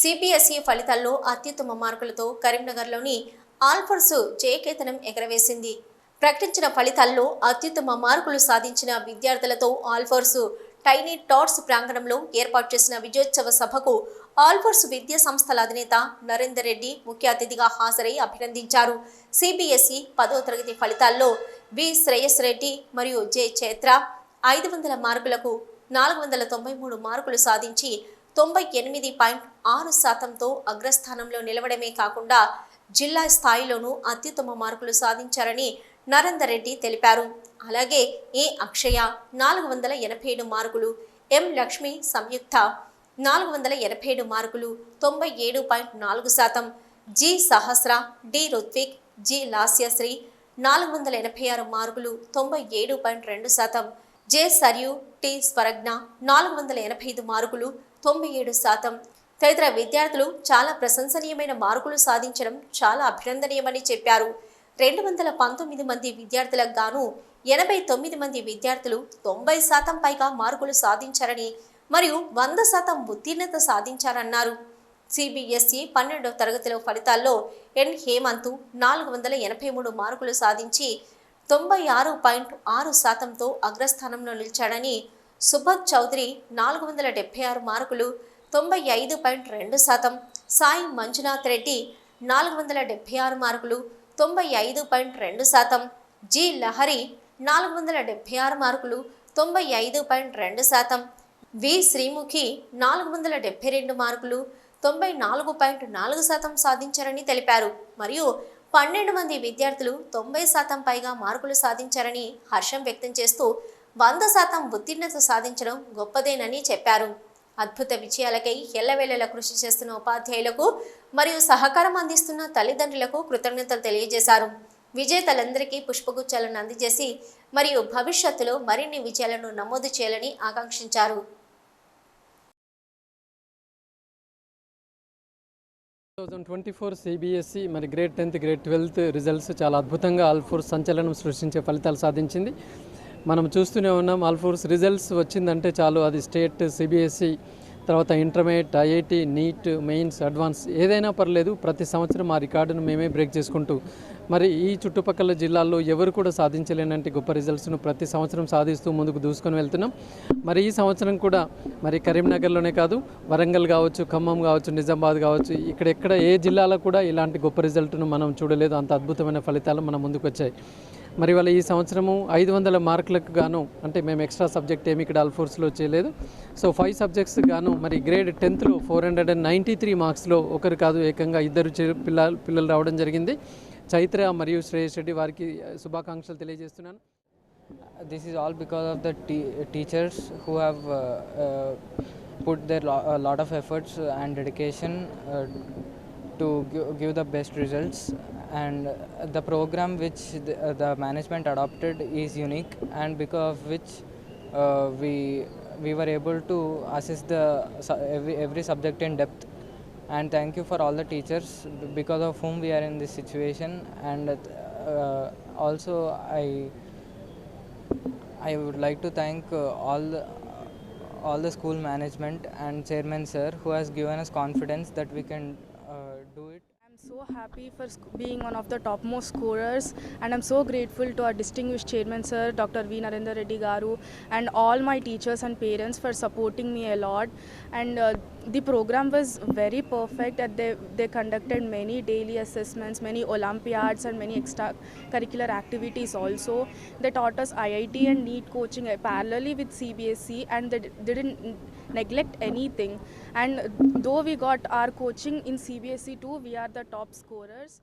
CBSE ఫలితాల్లో అత్యుత్తమ మార్కులతో కరీంనగర్లోని ఆల్ఫర్సు జయకేతనం ఎగరవేసింది. ప్రకటించిన ఫలితాల్లో అత్యుత్తమ మార్కులు సాధించిన విద్యార్థులతో ఆల్ఫర్సు టైనీ టాట్స్ ప్రాంగణంలో ఏర్పాటు చేసిన విజయోత్సవ సభకు ఆల్ఫర్స్ విద్యా సంస్థల అధినేత నరేందర్ రెడ్డి ముఖ్య అతిథిగా హాజరై అభినందించారు. సిబిఎస్ఈ పదో తరగతి ఫలితాల్లో వి. శ్రేయస్ రెడ్డి మరియు జె. చైత్ర ఐదు వందల మార్కులకు నాలుగు వందల తొంభై మూడు మార్కులు సాధించి తొంభై ఎనిమిది పాయింట్ ఆరు శాతంతో అగ్రస్థానంలో నిలవడమే కాకుండా జిల్లా స్థాయిలోనూ అత్యుత్తమ మార్కులు సాధించారని నరేందర్ రెడ్డి తెలిపారు. అలాగే ఏ అక్షయ నాలుగు వందల ఎనభై ఏడు మార్కులు ఎం లక్ష్మి సంయుక్త నాలుగు వందల ఎనభై ఏడు మార్కులు తొంభై ఏడు పాయింట్ నాలుగు శాతం G Sahasra D Ruthvik G Lasyasri నాలుగు వందల ఎనభై ఆరు మార్కులు తొంభై ఏడు పాయింట్ రెండు శాతం జె సర్యు టి స్వరజ్ఞ నాలుగు వందల ఎనభై ఐదు మార్కులు తొంభై ఏడు శాతం. తదితర విద్యార్థులు చాలా ప్రశంసనీయమైన మార్కులు సాధించడం చాలా అభినందనీయమని చెప్పారు. రెండు వందల పంతొమ్మిది మంది విద్యార్థులకు గాను ఎనభై తొమ్మిది మంది విద్యార్థులు తొంభై శాతం పైగా మార్కులు సాధించారని మరియు వంద శాతం ఉత్తీర్ణత సాధించారన్నారు. సిబిఎస్ఈ పన్నెండవ తరగతిలో ఫలితాల్లో ఎన్ హేమంత్ నాలుగు వందల ఎనభై మూడు మార్కులు సాధించి తొంభై ఆరు పాయింట్ ఆరు శాతంతో అగ్రస్థానంలో నిలిచాడని సుభద్ చౌదరి నాలుగు వందల డెబ్బై ఆరు మార్కులు తొంభై ఐదు పాయింట్ రెండు శాతం. సాయి మంజునాథ్ రెడ్డి నాలుగు వందల డెబ్బై ఆరు మార్కులు తొంభై ఐదు పాయింట్ రెండు శాతం. జి లహరి నాలుగు వందల డెబ్బై ఆరు మార్కులు తొంభై ఐదు పాయింట్ రెండు శాతం. వి శ్రీముఖి నాలుగు వందల డెబ్బై రెండు మార్కులు తొంభై నాలుగు పాయింట్ నాలుగు శాతం సాధించారని తెలిపారు. మరియు పన్నెండు మంది విద్యార్థులు తొంభై శాతం పైగా మార్కులు సాధించారని హర్షం వ్యక్తం చేస్తూ వంద శాతం ఉత్తీర్ణత సాధించడం గొప్పదేనని చెప్పారు. అద్భుత విజయాలకై ఎల్లవేళలా కృషి చేస్తున్న ఉపాధ్యాయులకు మరియు సహకారం అందిస్తున్న తల్లిదండ్రులకు కృతజ్ఞతలు తెలియజేశారు. విజేతలందరికీ పుష్పగుచ్చాలను అందజేసి మరియు భవిష్యత్తులో మరిన్ని విజయాలను నమోదు చేయాలని ఆకాంక్షించారు. 2024 సిబిఎస్ఈ మరి grade tenth grade twelfth results చాలా అద్భుతంగా ఆల్ఫోర్స్ సంచలనం సృష్టించే ఫలితాలు సాధించింది. మనం చూస్తూనే ఉన్నాం ఆల్ఫోర్స్ రిజల్ట్స్ వచ్చిందంటే చాలు అది స్టేట్ సిబిఎస్ఈ తర్వాత intermediate IIT NEET mains advance ఏదైనా పర్లేదు ప్రతి సంవత్సరం ఆ రికార్డును మేమే బ్రేక్ చేసుకుంటూ మరి ఈ చుట్టుపక్కల జిల్లాల్లో ఎవరు కూడా సాధించలేనంటే గొప్ప రిజల్ట్స్ను ప్రతి సంవత్సరం సాధిస్తూ ముందుకు దూసుకొని వెళ్తున్నాం. మరి ఈ సంవత్సరం కూడా మరి కరీంనగర్లోనే కాదు వరంగల్ కావచ్చు ఖమ్మం కావచ్చు నిజామాబాద్ కావచ్చు ఇక్కడ ఎక్కడ ఏ జిల్లాలో కూడా ఇలాంటి గొప్ప రిజల్ట్ను మనం చూడలేదు అంత అద్భుతమైన ఫలితాలు మన ముందుకు వచ్చాయి మరి వాళ్ళ ఈ సంవత్సరము ఐదు వందల మార్కులకు గాను అంటే మేము ఎక్స్ట్రా సబ్జెక్ట్ ఏమి ఇక్కడ అల్ఫోర్స్లో చేయలేదు. సో ఫైవ్ సబ్జెక్ట్స్ గాను మరి గ్రేడ్ టెన్త్లో four hundred and ninety three మార్క్స్లో ఒకరు కాదు ఏకంగా ఇద్దరు పిల్లలు పిల్ల పిల్లలు రావడం జరిగింది. చైత్ర మరియు శ్రేయస్ రెడ్డి వారికి శుభాకాంక్షలు తెలియజేస్తున్నాను. This is all because of the teachers who have have uh, uh, put their lo- a lot of efforts and dedication uh, to gi- give the best results. And uh, the program which the, uh, the management adopted is unique and because of which uh, we we were able to assess the every, every subject in depth and thank you for all the teachers because of whom we are in this situation and uh, also i I would like to thank uh, all the, all the school management and chairman sir who has given us confidence that we can uh, do it. So happy for being one of the topmost scorers, and I'm so grateful to our distinguished chairman, sir, Dr. V. Narendra Reddy Garu, and all my teachers and parents for supporting me a lot. And uh, the program was very perfect, and they, they conducted many daily assessments, many Olympiads, and many extracurricular activities also. They taught us IIT and NEET coaching parallelly with CBSE, and they didn't neglect anything. And though we got our coaching in CBSE too, we are the top scorers.